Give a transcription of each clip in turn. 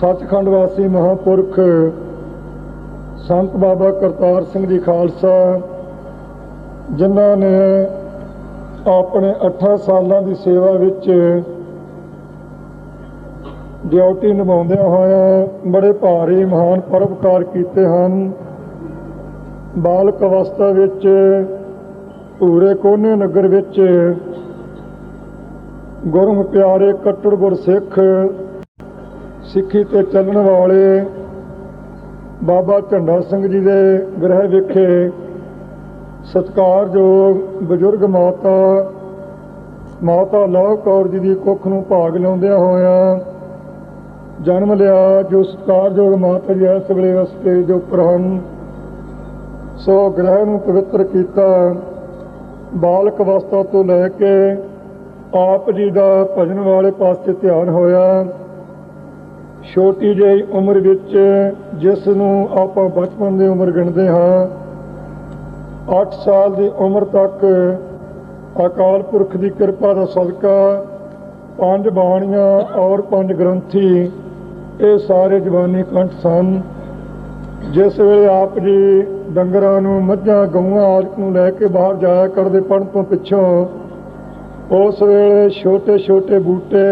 ਸੱਚਖੰਡ ਵਾਸੀ ਮਹਾਪੁਰਖ ਸੰਤ ਬਾਬਾ ਕਰਤਾਰ ਸਿੰਘ ਜੀ ਖਾਲਸਾ, ਜਿਨ੍ਹਾਂ ਨੇ ਆਪਣੇ 8 ਸਾਲਾਂ ਦੀ ਸੇਵਾ ਵਿੱਚ ਡਿਊਟੀ ਨਿਭਾਉਂਦਿਆਂ ਹੋਇਆਂ ਬੜੇ ਭਾਰੀ, ਮਹਾਨ ਪਰਉਪਕਾਰ ਕੀਤੇ ਹਨ। ਬਾਲਕ ਅਵਸਥਾ ਵਿੱਚ ਪੂਰੇ ਕੋਨੇ ਨਗਰ ਵਿੱਚ ਗੁਰਮ ਪਿਆਰੇ ਕੱਟੜ ਗੁਰਸਿੱਖ ਸਿੱਖੀ ਤੇ ਚੱਲਣ ਵਾਲੇ ਬਾਬਾ ਝੰਡਾ ਸਿੰਘ ਜੀ ਦੇ ਗ੍ਰਹਿ ਵਿਖੇ ਸਤਿਕਾਰਯੋਗ ਬਜ਼ੁਰਗ ਮਾਤਾ ਮਾਤਾ ਲਵ ਕੌਰ ਜੀ ਦੀ ਕੁੱਖ ਨੂੰ ਭਾਗ ਲਿਆਉਂਦਿਆਂ ਹੋਇਆਂ ਜਨਮ ਲਿਆ, ਜੋ ਸਤਿਕਾਰਯੋਗ ਮਾਤਾ ਜੀ ਇਸ ਵੇਲੇ ਸਟੇਜ ਦੇ ਉੱਪਰ ਹਨ। ਸੋ ਗ੍ਰਹਿ ਨੂੰ ਪਵਿੱਤਰ ਕੀਤਾ ਬਾਲਕ ਅਵਸਥਾ ਤੋਂ ਲੈ ਕੇ ਆਪ ਜੀ ਦਾ ਭਜਨ ਵਾਲੇ ਪਾਸੇ ਧਿਆਨ ਹੋਇਆ। ਛੋਟੀ ਜਿਹੀ ਉਮਰ ਵਿੱਚ ਜਿਸ ਨੂੰ ਆਪਾਂ ਬਚਪਨ ਦੀ ਉਮਰ ਗਿਣਦੇ ਹਾਂ 8 ਸਾਲ ਦੀ ਉਮਰ ਤੱਕ ਅਕਾਲ ਪੁਰਖ ਦੀ ਕਿਰਪਾ ਦਾ ਸਦਕਾ, ਪੰਜ ਬਾਣੀਆਂ ਔਰ ਪੰਜ ਗ੍ਰੰਥੀ, ਇਹ ਸਾਰੇ ਜਵਾਨੀ ਕੰਠ ਸਨ। ਜਿਸ ਵੇਲੇ ਆਪ ਜੀ ਡੰਗਰਾਂ ਨੂੰ ਮੱਝਾਂ, ਗਊਆਂ ਆਦਿ ਨੂੰ ਲੈ ਕੇ ਬਾਹਰ ਜਾਇਆ ਕਰਦੇ ਪੜਨ ਤੋਂ ਪਿੱਛੋਂ, ਉਸ ਵੇਲੇ ਛੋਟੇ ਛੋਟੇ ਬੂਟੇ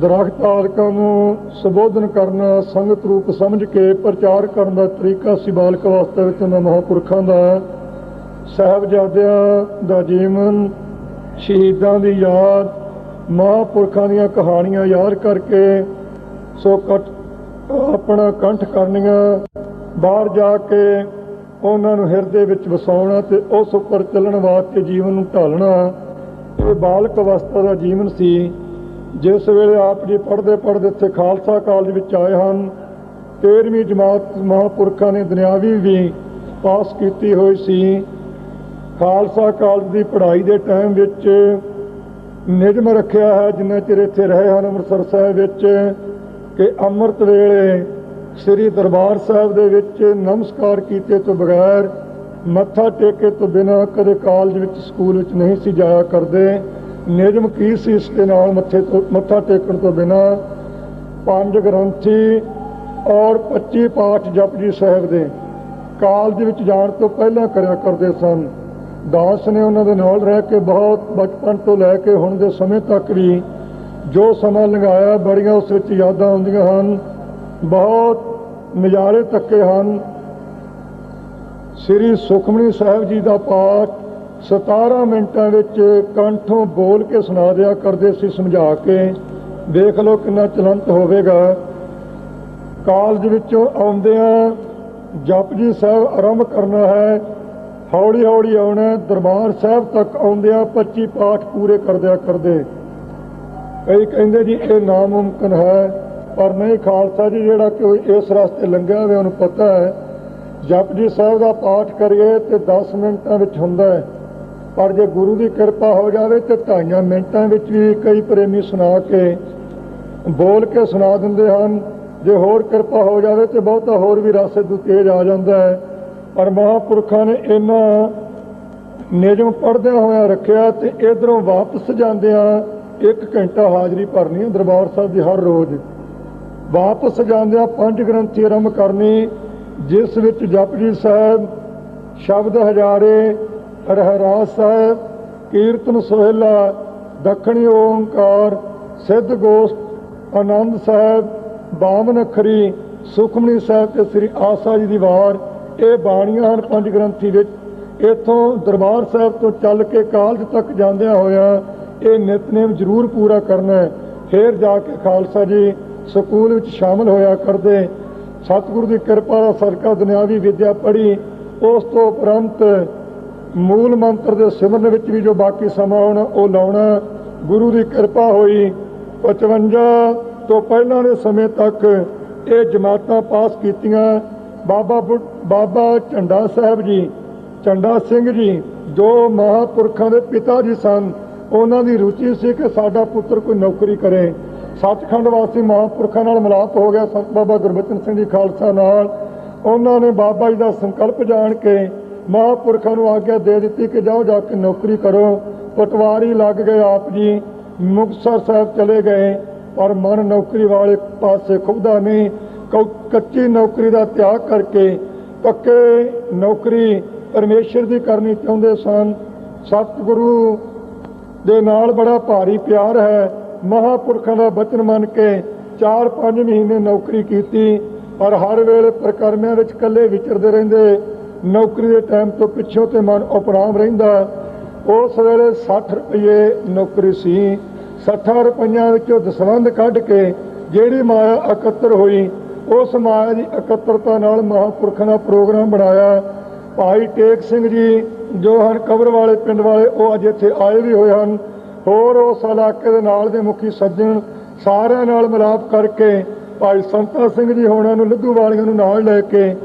ਦਰਖਤ ਆਦਿਕਾਂ ਨੂੰ ਸੰਬੋਧਨ ਕਰਨਾ, ਸੰਗਤ ਰੂਪ ਸਮਝ ਕੇ ਪ੍ਰਚਾਰ ਕਰਨ ਦਾ ਤਰੀਕਾ ਸੀ ਬਾਲਕ ਅਵਸਥਾ ਵਿੱਚ ਉਹਨਾਂ ਮਹਾਂਪੁਰਖਾਂ ਦਾ। ਸਾਹਿਬਜ਼ਾਦਿਆਂ ਦਾ ਜੀਵਨ, ਸ਼ਹੀਦਾਂ ਦੀ ਯਾਦ, ਮਹਾਂਪੁਰਖਾਂ ਦੀਆਂ ਕਹਾਣੀਆਂ ਯਾਦ ਕਰਕੇ ਸੋ ਕਟ ਆਪਣਾ ਕੰਠ ਕਰਨੀਆਂ, ਬਾਹਰ ਜਾ ਕੇ ਉਹਨਾਂ ਨੂੰ ਹਿਰਦੇ ਵਿੱਚ ਵਸਾਉਣਾ ਤੇ ਉਸ ਉੱਪਰ ਚੱਲਣ ਵਾਸਤੇ ਜੀਵਨ ਨੂੰ ਢਾਲਣਾ, ਇਹ ਬਾਲਕ ਅਵਸਥਾ ਦਾ ਜੀਵਨ ਸੀ। ਜਿਸ ਵੇਲੇ ਆਪ ਜੀ ਪੜ੍ਹਦੇ ਪੜ੍ਹਦੇ ਇੱਥੇ ਖਾਲਸਾ ਕਾਲਜ ਵਿੱਚ ਆਏ ਹਨ 13ਵੀਂ ਜਮਾਤ ਮਹਾਂਪੁਰਖਾਂ ਨੇ ਦੁਨਿਆਵੀ ਵੀ ਪਾਸ ਕੀਤੀ ਹੋਈ ਸੀ। ਖਾਲਸਾ ਕਾਲਜ ਦੀ ਪੜ੍ਹਾਈ ਦੇ ਟਾਈਮ ਵਿੱਚ ਨਿਯਮ ਰੱਖਿਆ ਹੈ, ਜਿੰਨਾ ਚਿਰ ਇੱਥੇ ਰਹੇ ਹਨ ਅੰਮ੍ਰਿਤਸਰ ਸਾਹਿਬ ਵਿੱਚ, ਕਿ ਅੰਮ੍ਰਿਤ ਵੇਲੇ ਸ੍ਰੀ ਦਰਬਾਰ ਸਾਹਿਬ ਦੇ ਵਿੱਚ ਨਮਸਕਾਰ ਕੀਤੇ ਤੋਂ ਬਗੈਰ ਮੱਥਾ ਟੇਕੇ ਤੋਂ ਬਿਨਾਂ ਕਦੇ ਕਾਲਜ ਵਿੱਚ ਸਕੂਲ ਵਿੱਚ ਨਹੀਂ ਸੀ ਜਾਇਆ ਕਰਦੇ। ਨਿਯਮ ਕੀ ਸੀ ਇਸ ਦੇ ਨਾਲ ਮੱਥੇ ਤੋਂ ਮੱਥਾ ਟੇਕਣ ਤੋਂ ਬਿਨਾਂ? ਪੰਜ ਗ੍ਰੰਥੀ ਔਰ 25 ਪਾਠ ਜਪਜੀ ਸਾਹਿਬ ਦੇ। ਕਾਲਜ ਵਿੱਚ ਜਾਣ ਤੋਂ ਪਹਿਲਾਂ ਕਰਿਆ ਕਰਦੇ ਸਨ। ਦਾਸ ਨੇ ਉਹਨਾਂ ਦੇ ਨਾਲ ਰਹਿ ਕੇ ਬਹੁਤ ਬਚਪਨ ਤੋਂ ਲੈ ਕੇ ਹੁਣ ਦੇ ਸਮੇਂ ਤੱਕ ਵੀ ਜੋ ਸਮਾਂ ਲੰਘਾਇਆ, ਬੜੀਆਂ ਉਸ ਵਿੱਚ ਯਾਦਾਂ ਆਉਂਦੀਆਂ ਹਨ। ਬਹੁਤ ਨਜ਼ਾਰੇ ਤੱਕੇ ਹਨ। ਸ੍ਰੀ ਸੁਖਮਨੀ ਸਾਹਿਬ ਜੀ ਦਾ ਪਾਠ 17 ਮਿੰਟਾਂ ਵਿੱਚ ਕੰਠੋਂ ਬੋਲ ਕੇ ਸੁਣਾ ਦਿਆ ਕਰਦੇ ਸੀ, ਸਮਝਾ ਕੇ, ਦੇਖ ਲਓ ਕਿੰਨਾ ਚਲੰਤ ਹੋਵੇਗਾ। ਕਾਲਜ ਵਿੱਚੋਂ ਆਉਂਦਿਆਂ ਜਪਜੀ ਸਾਹਿਬ ਆਰੰਭ ਕਰਨਾ ਹੈ ਹੌਲੀ ਹੌਲੀ ਆਉਣਾ ਦਰਬਾਰ ਸਾਹਿਬ ਤੱਕ ਆਉਂਦਿਆਂ 25 ਪਾਠ ਪੂਰੇ ਕਰਦਿਆ ਕਰਦੇ। ਕਈ ਕਹਿੰਦੇ ਜੀ, ਇਹ ਨਾਮੁਮਕਿਨ ਹੈ, ਪਰ ਨਹੀਂ, ਖਾਲਸਾ ਜੀ, ਜਿਹੜਾ ਕੋਈ ਇਸ ਰਸਤੇ ਲੰਘਿਆ ਹੋਵੇ, ਉਹਨੂੰ ਪਤਾ ਹੈ। ਜਪਜੀ ਸਾਹਿਬ ਦਾ ਪਾਠ ਕਰੀਏ ਤੇ 10 ਮਿੰਟਾਂ ਵਿੱਚ ਹੁੰਦਾ ਹੈ। ਪਰ ਜੇ ਗੁਰੂ ਦੀ ਕਿਰਪਾ ਹੋ ਜਾਵੇ ਤੇ ਢਾਈਆਂ ਮਿੰਟਾਂ ਵਿੱਚ ਵੀ ਕਈ ਪ੍ਰੇਮੀ ਸੁਣਾ ਕੇ, ਬੋਲ ਕੇ ਸੁਣਾ ਦਿੰਦੇ ਹਨ। ਜੇ ਹੋਰ ਕਿਰਪਾ ਹੋ ਜਾਵੇ ਤੇ ਬਹੁਤਾ ਹੋਰ ਵੀ ਰਸ ਤੋਂ ਤੇਜ਼ ਆ ਜਾਂਦਾ ਹੈ। ਪਰ ਮਹਾਂਪੁਰਖਾਂ ਨੇ ਇਹਨਾਂ ਨਿਯਮ ਪੜ੍ਹਦਿਆਂ ਹੋਇਆਂ ਰੱਖਿਆ ਤੇ ਇਧਰੋਂ ਵਾਪਸ ਜਾਂਦਿਆਂ ਇੱਕ ਘੰਟਾ ਹਾਜ਼ਰੀ ਭਰਨੀ ਹੈ ਦਰਬਾਰ ਸਾਹਿਬ ਦੀ ਹਰ ਰੋਜ਼। ਵਾਪਸ ਜਾਂਦਿਆਂ ਪੰਜ ਗ੍ਰੰਥੀ ਆਰੰਭ ਕਰਨੀ, ਜਿਸ ਵਿੱਚ ਜਪਜੀ ਸਾਹਿਬ ਸ਼ਬਦ ਹਜ਼ਾਰੇ ਰਹਿਰਾਸ ਸਾਹਿਬ, ਕੀਰਤਨ ਸੋਹਿਲਾ ਦੱਖਣੀ ਓੰਕਾਰ, ਸਿੱਧ ਗੋਸਤ, ਆਨੰਦ ਸਾਹਿਬ ਬਾਮਨ ਅਖਰੀ, ਸੁਖਮਨੀ ਸਾਹਿਬ ਤੇ ਸ੍ਰੀ ਆਸਾ ਜੀ ਦੀ ਵਾਰ, ਇਹ ਬਾਣੀਆਂ ਹਨ ਪੰਜ ਗ੍ਰੰਥੀ ਵਿੱਚ। ਇਥੋਂ ਦਰਬਾਰ ਸਾਹਿਬ ਤੋਂ ਚੱਲ ਕੇ ਕਾਲਜ ਤੱਕ ਜਾਂਦਿਆਂ ਹੋਇਆ ਇਹ ਨਿਤਨੇਮ ਜ਼ਰੂਰ ਪੂਰਾ ਕਰਨਾ ਹੈ। ਫਿਰ ਜਾ ਕੇ ਖਾਲਸਾ ਜੀ ਸਕੂਲ ਵਿੱਚ ਸ਼ਾਮਲ ਹੋਇਆ ਕਰਦੇ। ਸਤਿਗੁਰੂ ਦੀ ਕਿਰਪਾ ਦਾ ਸਦਕਾ ਦੁਨਿਆਵੀ ਵਿੱਦਿਆ ਪੜ੍ਹੀ। ਉਸ ਤੋਂ ਉਪਰੰਤ ਮੂਲ ਮੰਤਰ ਦੇ ਸਿਮਰਨ ਵਿੱਚ ਵੀ ਜੋ ਬਾਕੀ ਸਮਾਂ ਹੋਣਾ ਉਹ ਲਾਉਣਾ, ਗੁਰੂ ਦੀ ਕਿਰਪਾ ਹੋਈ 55 ਤੋਂ ਪਹਿਲਾਂ ਦੇ ਸਮੇਂ ਤੱਕ ਇਹ ਜਮਾਤਾਂ ਪਾਸ ਕੀਤੀਆਂ। ਬਾਬਾ ਬੁ- ਬਾਬਾ ਝੰਡਾ ਸਾਹਿਬ ਜੀ, ਝੰਡਾ ਸਿੰਘ ਜੀ ਜੋ ਮਹਾਪੁਰਖਾਂ ਦੇ ਪਿਤਾ ਜੀ ਸਨ। ਉਹਨਾਂ ਦੀ ਰੁਚੀ ਸੀ ਕਿ ਸਾਡਾ ਪੁੱਤਰ ਕੋਈ ਨੌਕਰੀ ਕਰੇ। ਸੱਚਖੰਡ ਵਾਸੀ ਮਹਾਪੁਰਖਾਂ ਨਾਲ ਮਿਲਾਪ ਹੋ ਗਿਆ। ਸੰਤ ਬਾਬਾ ਗੁਰਬਚਨ ਸਿੰਘ ਜੀ ਖਾਲਸਾ ਨਾਲ। ਉਹਨਾਂ ਨੇ ਬਾਬਾ ਜੀ ਦਾ ਸੰਕਲਪ ਜਾਣ ਕੇ ਮਹਾਂਪੁਰਖਾਂ ਨੂੰ ਆਗਿਆ ਦੇ ਦਿੱਤੀ ਕਿ ਜਾਓ ਜਾ ਕੇ ਨੌਕਰੀ ਕਰੋ। ਪਟਵਾਰੀ ਲੱਗ ਗਏ ਆਪ ਜੀ। ਮੁਕਤਸਰ ਸਾਹਿਬ ਚਲੇ ਗਏ, ਪਰ ਮਨ ਨੌਕਰੀ ਵਾਲੇ ਪਾਸੇ ਖੁੱਬਦਾ ਨਹੀਂ। ਕੱਚੀ ਨੌਕਰੀ ਦਾ ਤਿਆਗ ਕਰਕੇ ਪੱਕੇ ਨੌਕਰੀ ਪਰਮੇਸ਼ਰ ਦੀ ਕਰਨੀ ਚਾਹੁੰਦੇ ਸਨ। ਸਤਿਗੁਰੂ ਦੇ ਨਾਲ ਬੜਾ ਭਾਰੀ ਪਿਆਰ ਹੈ। ਮਹਾਪੁਰਖਾਂ ਦਾ ਬਚਨ ਮੰਨ ਕੇ 4-5 ਮਹੀਨੇ ਨੌਕਰੀ ਕੀਤੀ, ਪਰ ਹਰ ਵੇਲੇ ਪ੍ਰਕਰਮਿਆਂ ਵਿੱਚ ਇਕੱਲੇ ਵਿਚਰਦੇ ਰਹਿੰਦੇ। ਨੌਕਰੀ ਦੇ ਟਾਈਮ ਤੋਂ ਪਿੱਛੋਂ ਤੇ ਮਨ ਉਪਰਾਮ ਰਹਿੰਦਾ। ਉਸ ਵੇਲੇ 60 ਰੁਪਏ ਨੌਕਰੀ ਸੀ। 60 ਰੁਪਈਆਂ ਵਿੱਚੋਂ ਦਸਵੰਧ ਕੱਢ ਕੇ ਜਿਹੜੀ ਮਾਇਆ ਇਕੱਤਰ ਹੋਈ, ਉਸ ਮਾਇਆ ਦੀ ਇਕੱਤਰਤਾ ਨਾਲ ਮਹਾਪੁਰਖਾਂ ਦਾ ਪ੍ਰੋਗਰਾਮ ਬਣਾਇਆ। ਭਾਈ ਟੇਕ ਸਿੰਘ ਜੀ, ਜੋ ਹਨ ਕਬਰ ਵਾਲੇ, ਪਿੰਡ ਵਾਲੇ, ਉਹ ਅੱਜ ਇੱਥੇ ਆਏ ਵੀ ਹੋਏ ਹਨ। ਹੋਰ ਉਸ ਇਲਾਕੇ ਦੇ ਨਾਲ ਦੇ ਮੁਖੀ ਸੱਜਣ ਸਾਰਿਆਂ ਨਾਲ ਮਿਲਾਪ ਕਰਕੇ ਭਾਈ ਸੰਤਾ ਸਿੰਘ ਜੀ ਹੋਣਾ ਨੂੰ ਲੱਦੂ ਵਾਲਿਆਂ ਨੂੰ ਨਾਲ ਲੈ ਕੇ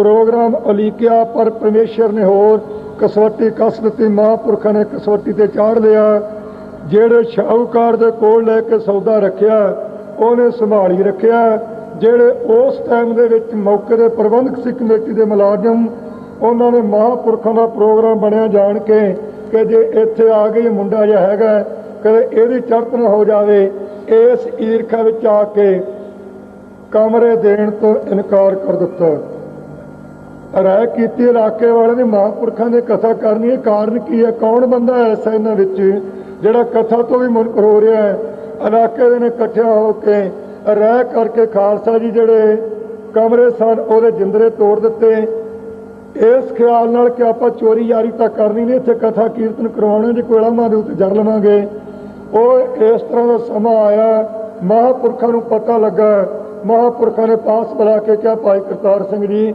ਪ੍ਰੋਗਰਾਮ ਅਲੀਕਿਆ ਪਰ ਪਰਮੇਸ਼ਰ ਨੇ ਹੋਰ ਕਸਵੱਟੀ ਕਸ ਦਿੱਤੀ, ਮਹਾਂਪੁਰਖਾਂ ਨੇ ਕਸਵੱਟੀ ਤੇ ਚਾੜ ਲਿਆ। ਜਿਹੜੇ ਸ਼ਾਹੂਕਾਰ ਦੇ ਕੋਲ ਲੈ ਕੇ ਸੌਦਾ ਰੱਖਿਆ, ਉਹਨੇ ਸੰਭਾਲੀ ਰੱਖਿਆ। ਜਿਹੜੇ ਉਸ ਟਾਈਮ ਦੇ ਵਿੱਚ ਮੌਕੇ ਦੇ ਪ੍ਰਬੰਧਕ ਸੀ, ਕਮੇਟੀ ਦੇ ਮੁਲਾਜ਼ਮ, ਉਹਨਾਂ ਨੇ ਮਹਾਂਪੁਰਖਾਂ ਦਾ ਪ੍ਰੋਗਰਾਮ ਬਣਿਆ ਜਾਣ ਕੇ ਕਿ ਜੇ ਇੱਥੇ ਆ ਗਈ, ਮੁੰਡਾ ਜਿਹਾ ਹੈਗਾ, ਕਦੇ ਇਹਦੀ ਚੜ੍ਹਤ ਨਾ ਹੋ ਜਾਵੇ, ਇਸ ਈਰਖਾ ਵਿੱਚ ਆ ਕੇ ਕਮਰੇ ਦੇਣ ਤੋਂ ਇਨਕਾਰ ਕਰ ਦਿੱਤਾ। ਰਾਇ ਕੀਤੀ ਇਲਾਕੇ ਵਾਲਿਆਂ ਨੇ ਮਹਾਂਪੁਰਖਾਂ ਦੇ ਕਥਾ ਕਰਨੀ ਹੈ। ਕਾਰਨ ਕੀ ਹੈ? ਕੌਣ ਬੰਦਾ ਐਸਾ ਇਹਨਾਂ ਵਿੱਚ ਜਿਹੜਾ ਕਥਾ ਤੋਂ ਵੀ ਮੁਨਕਰ ਹੋ ਰਿਹਾ ਹੈ? ਇਲਾਕੇ ਦੇ ਨੇ ਇਕੱਠਿਆ ਹੋ ਕੇ ਰਾਇ ਕਰਕੇ ਖਾਲਸਾ ਜੀ ਜਿਹੜੇ ਕਮਰੇ ਸਨ, ਉਹਦੇ ਜਿੰਦਰੇ ਤੋੜ ਦਿੱਤੇ। ਇਸ ਖਿਆਲ ਨਾਲ ਕਿ ਆਪਾਂ ਚੋਰੀ ਯਾਰੀ ਤਾਂ ਕਰਨੀ ਨਹੀਂ, ਇੱਥੇ ਕਥਾ ਕੀਰਤਨ ਕਰਵਾਉਣੇ ਜੇ ਕੋਈ ਲਾਮਾ ਦੇ ਉੱਤੇ ਜਰ ਲਵਾਂਗੇ। ਉਹ ਇਸ ਤਰ੍ਹਾਂ ਦਾ ਸਮਾਂ ਆਇਆ, ਮਹਾਂਪੁਰਖਾਂ ਨੂੰ ਪਤਾ ਲੱਗਾ। ਮਹਾਂਪੁਰਖਾਂ ਨੇ ਪਾਸ ਬੁਲਾ ਕੇ ਕਿਹਾ, ਭਾਈ ਕਰਤਾਰ ਸਿੰਘ ਜੀ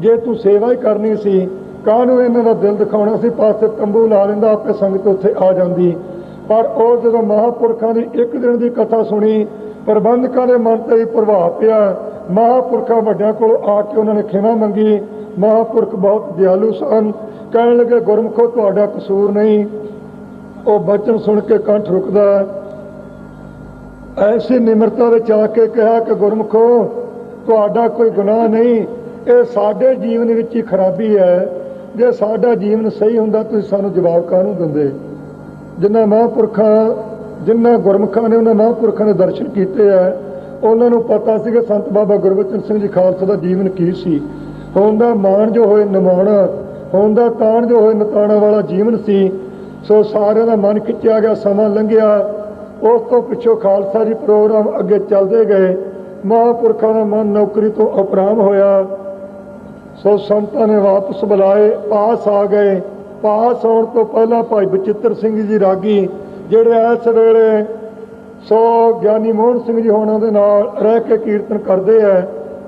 ਜੇ ਤੂੰ ਸੇਵਾ ਹੀ ਕਰਨੀ ਸੀ, ਕਾਹਨੂੰ ਇਹਨਾਂ ਦਾ ਦਿਲ ਦਿਖਾਉਣਾ ਸੀ? ਪਾਸੇ ਤੰਬੂ ਲਾ ਲੈਂਦਾ, ਆਪੇ ਸੰਗਤ ਉੱਥੇ ਆ ਜਾਂਦੀ। ਪਰ ਉਹ ਜਦੋਂ ਮਹਾਂਪੁਰਖਾਂ ਦੀ ਇੱਕ ਦਿਨ ਦੀ ਕਥਾ ਸੁਣੀ, ਪ੍ਰਬੰਧਕਾਂ ਦੇ ਮਨ ਤੇ ਵੀ ਪ੍ਰਭਾਵ ਪਿਆ। ਮਹਾਂਪੁਰਖਾਂ ਵੱਡਿਆਂ ਕੋਲ ਆ ਕੇ ਉਹਨਾਂ ਨੇ ਖਿਮਾ ਮੰਗੀ। ਮਹਾਂਪੁਰਖ ਬਹੁਤ ਦਿਆਲੂ ਸਨ। ਕਹਿਣ ਲੱਗੇ, ਗੁਰਮਖੋ, ਤੁਹਾਡਾ ਕਸੂਰ ਨਹੀਂ। ਉਹ ਬਚਨ ਸੁਣ ਕੇ ਕੰਠ ਰੁਕਦਾ। ਐਸੀ ਨਿਮਰਤਾ ਵਿੱਚ ਆ ਕੇ ਕਿਹਾ ਕਿ, ਗੁਰਮਖੋ, ਤੁਹਾਡਾ ਕੋਈ ਗੁਨਾਹ ਨਹੀਂ। ਇਹ ਸਾਡੇ ਜੀਵਨ ਵਿੱਚ ਹੀ ਖਰਾਬੀ ਹੈ। ਜੇ ਸਾਡਾ ਜੀਵਨ ਸਹੀ ਹੁੰਦਾ, ਤੁਸੀਂ ਸਾਨੂੰ ਜਵਾਬ ਕਾਹਨੂੰ ਦਿੰਦੇ? ਜਿਨ੍ਹਾਂ ਮਹਾਂਪੁਰਖਾਂ ਜਿਨ੍ਹਾਂ ਗੁਰਮੁਖਾਂ ਨੇ ਉਹਨਾਂ ਮਹਾਂਪੁਰਖਾਂ ਨੇ ਦਰਸ਼ਨ ਕੀਤੇ ਆ, ਉਹਨਾਂ ਨੂੰ ਪਤਾ ਸੀ ਕਿ ਸੰਤ ਬਾਬਾ ਗੁਰਬਚਨ ਸਿੰਘ ਜੀ ਖਾਲਸਾ ਦਾ ਜੀਵਨ ਕੀ ਸੀ। ਹੋਣ ਦਾ ਮਾਣ ਜੋ ਹੋਏ ਨਿਮਾਉਣਾ ਹੋਣ ਦਾ ਤਾਣ ਜੋ ਹੋਏ ਨਤਾਣਾ ਵਾਲਾ ਜੀਵਨ ਸੀ, ਸੋ ਸਾਰਿਆਂ ਦਾ ਮਨ ਖਿੱਚਿਆ ਗਿਆ, ਸਮਾਂ ਲੰਘਿਆ। ਉਸ ਤੋਂ ਪਿੱਛੋਂ ਖਾਲਸਾ ਜੀ ਪ੍ਰੋਗਰਾਮ ਅੱਗੇ ਚੱਲਦੇ ਗਏ। ਮਹਾਂਪੁਰਖਾਂ ਦਾ ਮਨ ਨੌਕਰੀ ਤੋਂ ਅਪਰਾਮ ਹੋਇਆ। ਸੋ ਸੰਤਾਂ ਨੇ ਵਾਪਸ ਬੁਲਾਏ, ਪਾਸ ਆ ਗਏ। ਪਾਸ ਆਉਣ ਤੋਂ ਪਹਿਲਾਂ ਭਾਈ ਬਚਿੱਤਰ ਸਿੰਘ ਜੀ ਰਾਗੀ, ਜਿਹੜੇ ਇਸ ਵੇਲੇ ਸੋ ਗਿਆਨੀ ਮੋਹਨ ਸਿੰਘ ਜੀ ਹੋਣਾ ਦੇ ਨਾਲ ਰਹਿ ਕੇ ਕੀਰਤਨ ਕਰਦੇ ਆ,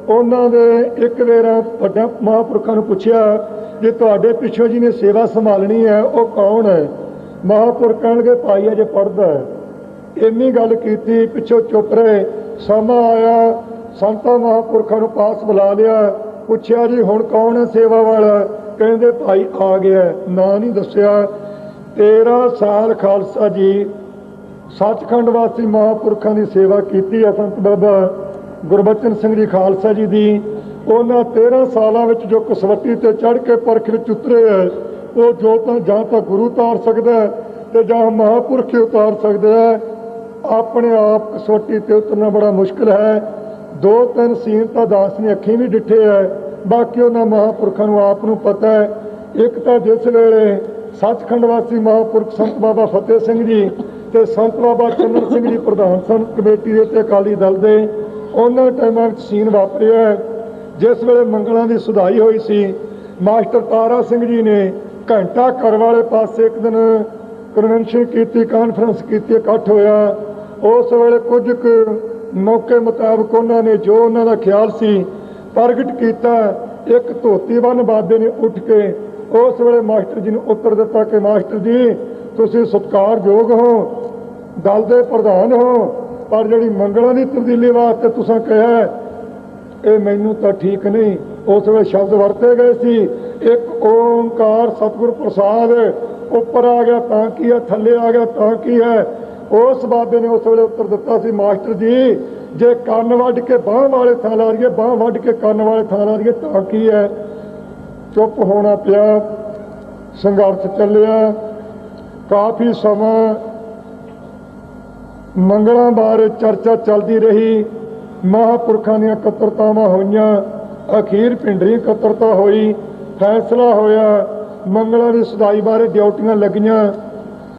ਉਹਨਾਂ ਦੇ ਇੱਕ ਵੇਰਾ ਵੱਡਾ ਮਹਾਂਪੁਰਖਾਂ ਨੂੰ ਪੁੱਛਿਆ ਜੇ ਤੁਹਾਡੇ ਪਿੱਛੋਂ ਜੀ ਨੇ ਸੇਵਾ ਸੰਭਾਲਣੀ ਹੈ, ਉਹ ਕੌਣ ਹੈ? ਮਹਾਂਪੁਰਖ ਕਹਿਣਗੇ, ਭਾਈ ਅਜੇ ਪੜਦਾ ਹੈ। ਇੰਨੀ ਗੱਲ ਕੀਤੀ, ਪਿੱਛੋਂ ਚੁੱਪ ਰਹੇ। ਸਮਾਂ ਆਇਆ, ਸੰਤਾਂ ਮਹਾਂਪੁਰਖਾਂ ਨੂੰ ਪਾਸ ਬੁਲਾ ਲਿਆ। ਪੁੱਛਿਆ ਜੀ, ਹੁਣ ਕੌਣ ਹੈ ਸੇਵਾ ਵਾਲਾ? ਕਹਿੰਦੇ, ਭਾਈ ਆ ਗਿਆ ਨਾਂ ਨਹੀਂ ਦੱਸਿਆ। 13 ਸਾਲ ਖਾਲਸਾ ਜੀ, ਸੱਚਖੰਡ ਵਾਸੀ ਮਹਾਂਪੁਰਖਾਂ ਦੀ ਸੇਵਾ ਕੀਤੀ ਹੈ ਸੰਤ ਬਾਬਾ ਗੁਰਬਚਨ ਸਿੰਘ ਜੀ ਖਾਲਸਾ ਜੀ ਦੀ। ਉਹਨਾਂ 13 ਸਾਲਾਂ ਵਿੱਚ ਜੋ ਕਸਵੱਟੀ ਤੇ ਚੜ੍ਹ ਕੇ ਪਰਖ ਵਿੱਚ ਉਤਰੇ ਹੈ, ਉਹ ਜੋ ਤਾਂ ਜਾਂ ਤਾਂ ਗੁਰੂ ਉਤਾਰ ਸਕਦਾ ਹੈ ਤੇ ਜਾਂ ਮਹਾਂਪੁਰਖ ਹੀ ਉਤਾਰ ਸਕਦਾ ਹੈ। ਆਪਣੇ ਆਪ ਕਸਵੱਟੀ ਤੇ ਉਤਰਨਾ ਬੜਾ ਮੁਸ਼ਕਲ ਹੈ। ਦੋ ਤਿੰਨ ਸੀਨ ਤਾਂ ਦਾਸ ਨੇ ਅੱਖੀਂ ਵੀ ਡਿੱਠੇ ਹੈ ਬਾਕੀ ਉਹਨਾਂ ਮਹਾਂਪੁਰਖਾਂ ਨੂੰ ਆਪ ਨੂੰ ਪਤਾ ਹੈ ਇੱਕ ਤਾਂ ਜਿਸ ਵੇਲੇ ਸੱਚਖੰਡ ਵਾਸੀ ਮਹਾਂਪੁਰਖ ਸੰਤ ਬਾਬਾ ਫਤਿਹ ਸਿੰਘ ਜੀ ਤੇ ਸੰਤ ਬਾਬਾ ਚੰਦਰ ਸਿੰਘ ਜੀ ਪ੍ਰਧਾਨ ਸਨ, ਕਮੇਟੀ ਦੇ ਤੇ ਅਕਾਲੀ ਦਲ ਦੇ, ਉਹਨਾਂ ਟਾਈਮਾਂ ਵਿੱਚ ਸੀਨ ਵਾਪਰਿਆ ਜਿਸ ਵੇਲੇ ਮੰਗਲਾਂ ਦੀ ਸੁਧਾਈ ਹੋਈ ਸੀ, ਮਾਸਟਰ ਤਾਰਾ ਸਿੰਘ ਜੀ ਨੇ ਘੰਟਾ ਘਰ ਵਾਲੇ ਪਾਸੇ ਇੱਕ ਦਿਨ ਕਨਵੈਨਸ਼ਨ ਕੀਤੀ ਕਾਨਫਰੰਸ ਕੀਤੀ, ਇਕੱਠ ਹੋਇਆ। ਉਸ ਵੇਲੇ ਕੁਝ ਕੁ ਮੌਕੇ ਮੁਤਾਬਕ ਉਹਨਾਂ ਨੇ ਜੋ ਉਹਨਾਂ ਦਾ ਖਿਆਲ ਸੀ ਪ੍ਰਗਟ ਕੀਤਾ, ਇੱਕ ਧੋਤੀਵਨ ਬੰਨ ਬਾਬੇ ਨੇ ਉੱਠ ਕੇ ਉਸ ਵੇਲੇ ਮਾਸਟਰ ਜੀ ਨੂੰ ਉੱਤਰ ਦਿੱਤਾ ਕਿ ਮਾਸਟਰ ਜੀ, ਤੁਸੀਂ ਸਤਿਕਾਰਯੋਗ ਹੋ, ਦਲ ਦੇ ਪ੍ਰਧਾਨ ਹੋ, ਪਰ ਜਿਹੜੀ ਮੰਗਲਾਂ ਦੀ ਤਬਦੀਲੀ ਵਾਸਤੇ ਤੁਸੀਂ ਕਿਹਾ ਇਹ ਮੈਨੂੰ ਤਾਂ ਠੀਕ ਨਹੀਂ। ਉਸ ਵੇਲੇ ਸ਼ਬਦ ਵਰਤੇ ਗਏ ਸੀ, ਇੱਕ ਓੰਕਾਰ ਸਤਿਗੁਰ ਪ੍ਰਸਾਦ ਉੱਪਰ ਆ ਗਿਆ, ਤਾਂ ਕੀ ਹੈ, ਥੱਲੇ ਆ ਗਿਆ, ਤਾਂ ਕੀ ਹੈ ਉਸ ਬਾਬੇ ਨੇ ਉਸ ਵੇਲੇ ਉੱਤਰ ਦਿੱਤਾ ਸੀ, ਮਾਸਟਰ ਜੀ, ਜੇ ਕੰਨ ਵੱਢ ਕੇ ਬਾਹ ਵਾਲੇ ਥਾਂ ਲਾ ਰਹੀਏ ਬਾਹ ਵੱਢ ਕੇ ਕੰਨ ਵਾਲੇ ਥਾਂ ਲਾ ਰਹੀਏ ਤਾਂ ਕੀ ਹੈ? ਚੁੱਪ ਹੋਣਾ ਪਿਆ, ਸੰਘਰਸ਼ ਚੱਲਿਆ। ਕਾਫੀ ਸਮਾਂ ਮੰਗਲਾਂ ਬਾਰੇ ਚਰਚਾ ਚੱਲਦੀ ਰਹੀ। ਮਹਾਂਪੁਰਖਾਂ ਦੀਆਂ ਕਤਰਤਾਵਾਂ ਹੋਈਆਂ, ਅਖੀਰ ਪਿੰਡਰੀ ਕਤਰਤਾ ਹੋਈ, ਫੈਸਲਾ ਹੋਇਆ, ਮੰਗਲਾਂ ਦੀ ਸਦਾਈ ਬਾਰੇ ਡਿਊਟੀਆਂ ਲੱਗੀਆਂ।